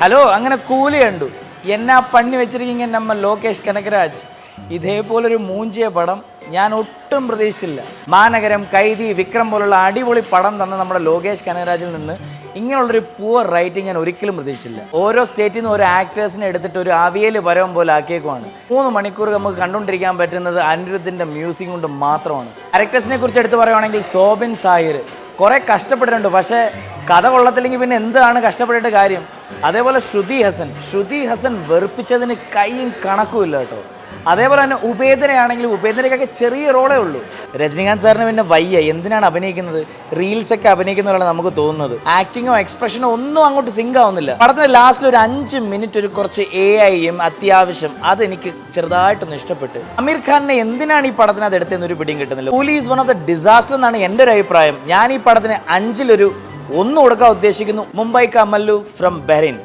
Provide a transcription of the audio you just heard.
Hello അങ്ങനെ കൂലി കണ്ടു. എന്നാ പണി വെച്ചിരിക്കുന്ന നമ്മ ലോകേഷ് കനകരാജ്. ഇതേപോലൊരു മൂഞ്ചിയ പടം ഞാൻ ഒട്ടും പ്രതീക്ഷിച്ചില്ല. മാനഗരം കൈതി വിക്രം പോലുള്ള അടിപൊളി പടം തന്ന നമ്മുടെ ലോകേഷ് കനകരാജിൽ നിന്ന് ഇങ്ങനെയുള്ളൊരു പൂവർ റൈറ്റിംഗ് ഞാൻ ഒരിക്കലും പ്രതീക്ഷിച്ചില്ല. ഓരോ സ്റ്റേറ്റിൽ നിന്ന് ഓരോ ആക്ടേഴ്സിനെ എടുത്തിട്ട് ഒരു അവിയൽ വരവും പോലെ ആക്കിയേക്കുവാണ്. മൂന്ന് മണിക്കൂർ നമുക്ക് കണ്ടുകൊണ്ടിരിക്കാൻ പറ്റുന്നത് അനിരുദ്ധിന്റെ മ്യൂസിക് കൊണ്ട് മാത്രമാണ്. ഡയറക്ടേഴ്സിനെ കുറിച്ച് എടുത്ത് പറയുവാണെങ്കിൽ സോബിൻ സാഹിർ. കുറെ കഷ്ടപ്പെട്ടിട്ടുണ്ട് പക്ഷേ കഥ കൊള്ളത്തില്ലെങ്കിൽ പിന്നെ എന്താണ് കഷ്ടപ്പെട്ടിട്ട് കാര്യം? അതേപോലെ ശ്രുതി ഹസൻ. ശ്രുതി ഹസൻ വെറുപ്പിച്ചതിന് കൈയും കണക്കുമില്ല കേട്ടോ. അതേപോലെ തന്നെ ഉപേന്ദ്രയാണെങ്കിലും ഉപേന്ദ്രയ്ക്കൊക്കെ ചെറിയ റോളേ ഉള്ളൂ. രജനീകാന്ത് സാറിന് പിന്നെ വയ്യ. എന്തിനാണ് അഭിനയിക്കുന്നത്? റീൽസൊക്കെ അഭിനയിക്കുന്നതാണ് അഭിനയിക്കുന്ന നമുക്ക് തോന്നുന്നത്. ആക്ടിങ്ങോ എക്സ്പ്രഷനോ ഒന്നും അങ്ങോട്ട് സിങ്ക് ആവുന്നില്ല. പടത്തിന് ലാസ്റ്റിൽ ഒരു അഞ്ച് മിനിറ്റ് ഒരു കുറച്ച് എ ഐയും അത്യാവശ്യം അതെനിക്ക് ചെറുതായിട്ടൊന്ന് ഇഷ്ടപ്പെട്ട്. അമീർ ഖാനെ എന്തിനാണ് ഈ പടത്തിന് അത് എടുത്തതെന്ന് ഒരു പിടിയും കിട്ടുന്നില്ല. Police one of the disaster എന്നാണ് എന്റെ ഒരു അഭിപ്രായം. ഞാൻ ഈ പടത്തിന് അഞ്ചിലൊരു ഒന്ന് കൊടുക്കാൻ ഉദ്ദേശിക്കുന്നു. Mumbai കമല്ലു from Bahrain